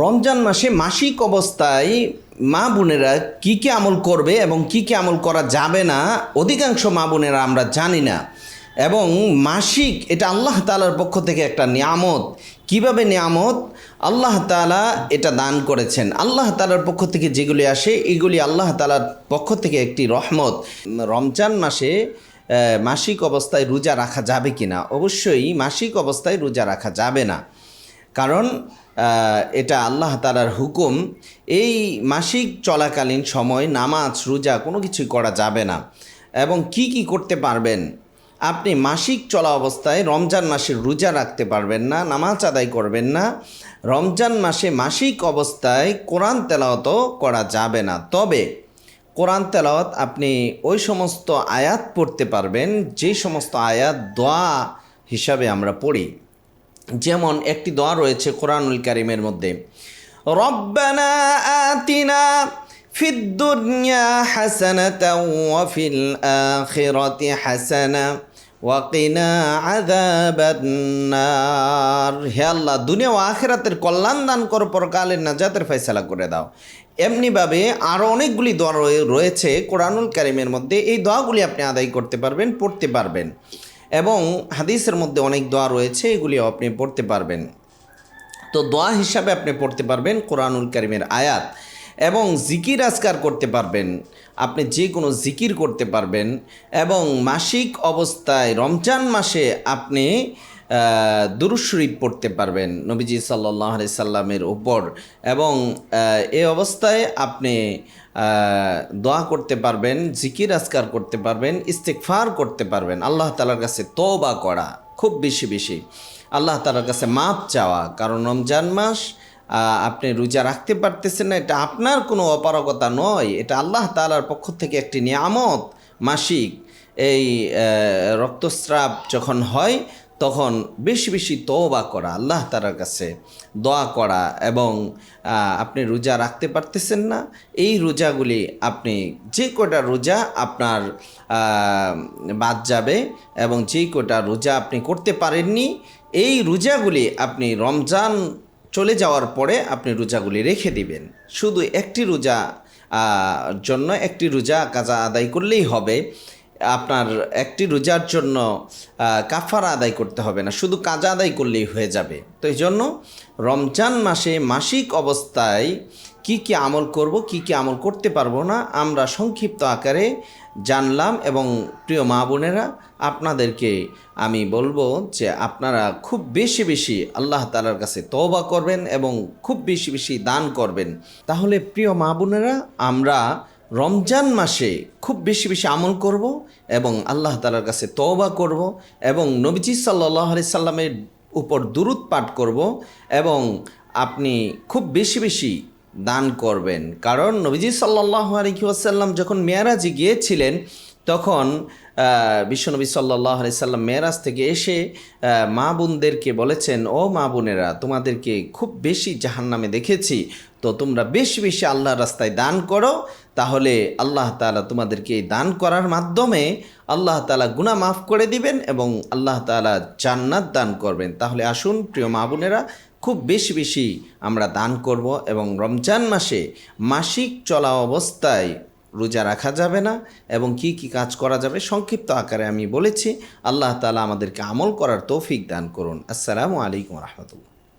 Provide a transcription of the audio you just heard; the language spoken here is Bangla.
রমজান মাসে মাসিক অবস্থায় মা বোনেরা কী কী আমল করবে এবং কী কী আমল করা যাবে না, অধিকাংশ মা বোনেরা আমরা জানি না। এবং মাসিক এটা আল্লাহ তালার পক্ষ থেকে একটা নিয়ামত। কীভাবে নিয়ামত? আল্লাহ তালা এটা দান করেছেন। আল্লাহ তালার পক্ষ থেকে যেগুলি আসে, এগুলি আল্লাহ তালার পক্ষ থেকে একটি রহমত। রমজান মাসে মাসিক অবস্থায় রোজা রাখা যাবে কি না অবশ্যই মাসিক অবস্থায় রোজা রাখা যাবে না। কারণ এটা আল্লাহ তালার হুকুম, এই মাসিক চলাকালীন সময় নামাজ, রোজা কোনো কিছুই করা যাবে না। এবং কি কি করতে পারবেন? আপনি মাসিক চলা অবস্থায় রমজান মাসে রোজা রাখতে পারবেন না, নামাজ আদায় করবেন না। রমজান মাসে মাসিক অবস্থায় কোরআন তেলাওয়াতও করা যাবে না। তবে কোরআন তেলাওয়াত আপনি ওই সমস্ত আয়াত পড়তে পারবেন, যে সমস্ত আয়াত দোয়া হিসাবে আমরা পড়ি। যেমন একটি দোয়া রয়েছে কোরআনুল কারিমের মধ্যে। রব্বানা আতিনা ওয়া ফিল আখিরাতি হাসানা ওয়াকিনা আযাবান্নার হে আল্লাহ, দুনিয়া ও আখিরাতের কল্যাণ দান করো, পরকালের নাজাতের ফয়সালা করে দাও। এমনিভাবে আরও অনেকগুলি দোয়া রয়ে- রয়েছে কোরআনুল কারিমের মধ্যে। এই দোয়াগুলি আপনি আদায় করতে পারবেন, পড়তে পারবেন। এবং হাদিসের মধ্যে অনেক দোয়া রয়েছে, এগুলিও আপনি পড়তে পারবেন। তো দোয়া হিসাবে আপনি পড়তে পারবেন কোরআনুল করিমের আয়াত এবং জিকির আজকার করতে পারবেন। আপনি যে কোনো জিকির করতে পারবেন এবং মাসিক অবস্থায় রমজান মাসে আপনি দুরুদ শরীফ পড়তে পারবেন নবীজি সাল্লাহ আলি সাল্লামের উপর। এবং এ অবস্থায় আপনি দোয়া করতে পারবেন, জিকির আজকার করতে পারবেন ইস্তেকফার করতে পারবেন। আল্লাহ তালার কাছে তওবা করা খুব বেশি বেশি। আল্লাহ তালার কাছে মাপ চাওয়া, কারণ রমজান মাস আপনি রোজা রাখতে পারতেছেন না, এটা আপনার কোনো অপারগতা নয়, এটা আল্লাহ তালার পক্ষ থেকে একটি নিয়ামত মাসিক। এই রক্তস্রাব যখন হয় তখন বেশি বেশি তওবা করা, আল্লাহ তালার কাছে দোয়া করা এবং আপনি রোজা রাখতে পারতেছেন না। এই রোজাগুলি আপনি যে কটা রোজা আপনার বাদ যাবে এবং যে কটা রোজা আপনি করতে পারেননি, এই রোজাগুলি আপনি রমজান চলে যাওয়ার পরে আপনি রোজাগুলি রেখে দিবেন। শুধু একটি রোজা জন্য একটি রোজা কাজা আদায় করলেই হবে। আপনার একটি রোজার জন্য কাফারা আদায় করতে হবে না। শুধু কাজা আদায় করলেই হয়ে যাবে। তো এই জন্য রমজান মাসে মাসিক অবস্থায় কি কি আমল করব, কি কি আমল করতে পারব না, আমরা সংক্ষিপ্ত আকারে জানলাম এবং প্রিয় মা বোনেরা, আপনাদেরকে আমি বলব যে আপনারা খুব বেশি বেশি আল্লাহ তালার কাছে তওবা করবেন এবং খুব বেশি বেশি দান করবেন। তাহলে প্রিয় মা বোনেরা, আমরা রমজান মাসে খুব বেশি বেশি আমল করব এবং আল্লাহ তালার কাছে তওবা করব এবং নবীজি সাল্লাহ আলি সাল্লামের উপর দুরুদ পাঠ করব এবং আপনি খুব বেশি বেশি দান করবেন। কারণ নবীজি সাল্লাহ আলহি আসাল্লাম যখন মেয়ারাজে গিয়েছিলেন, তখন বিশ্বনবী সাল্লাহ আলি সাল্লাম মেয়ারাজ থেকে এসে মা বোনদেরকে বলেছেন, ও মা বোনেরা, তোমাদেরকে খুব বেশি জাহান্নামে দেখেছি। তো তোমরা বেশি বেশি আল্লাহর রাস্তায় দান করো তাহলে আল্লাহ তালা তোমাদেরকে এই দান করার মাধ্যমে আল্লাহ তালা গুনাহ মাফ করে দিবেন এবং আল্লাহ তালা জান্নাত দান করবেন। তাহলে আসুন, প্রিয় মা বোনেরা, খুব বেশি বেশি আমরা দান করব এবং রমজান মাসে মাসিক চলা অবস্থায় রোজা রাখা যাবে না এবং কি কি কাজ করা যাবে সংক্ষিপ্ত আকারে আমি বলেছি। আল্লাহ তালা আমাদেরকে আমল করার তৌফিক দান করুন। আসসালামু আলাইকুম রহমতুল্লাহ।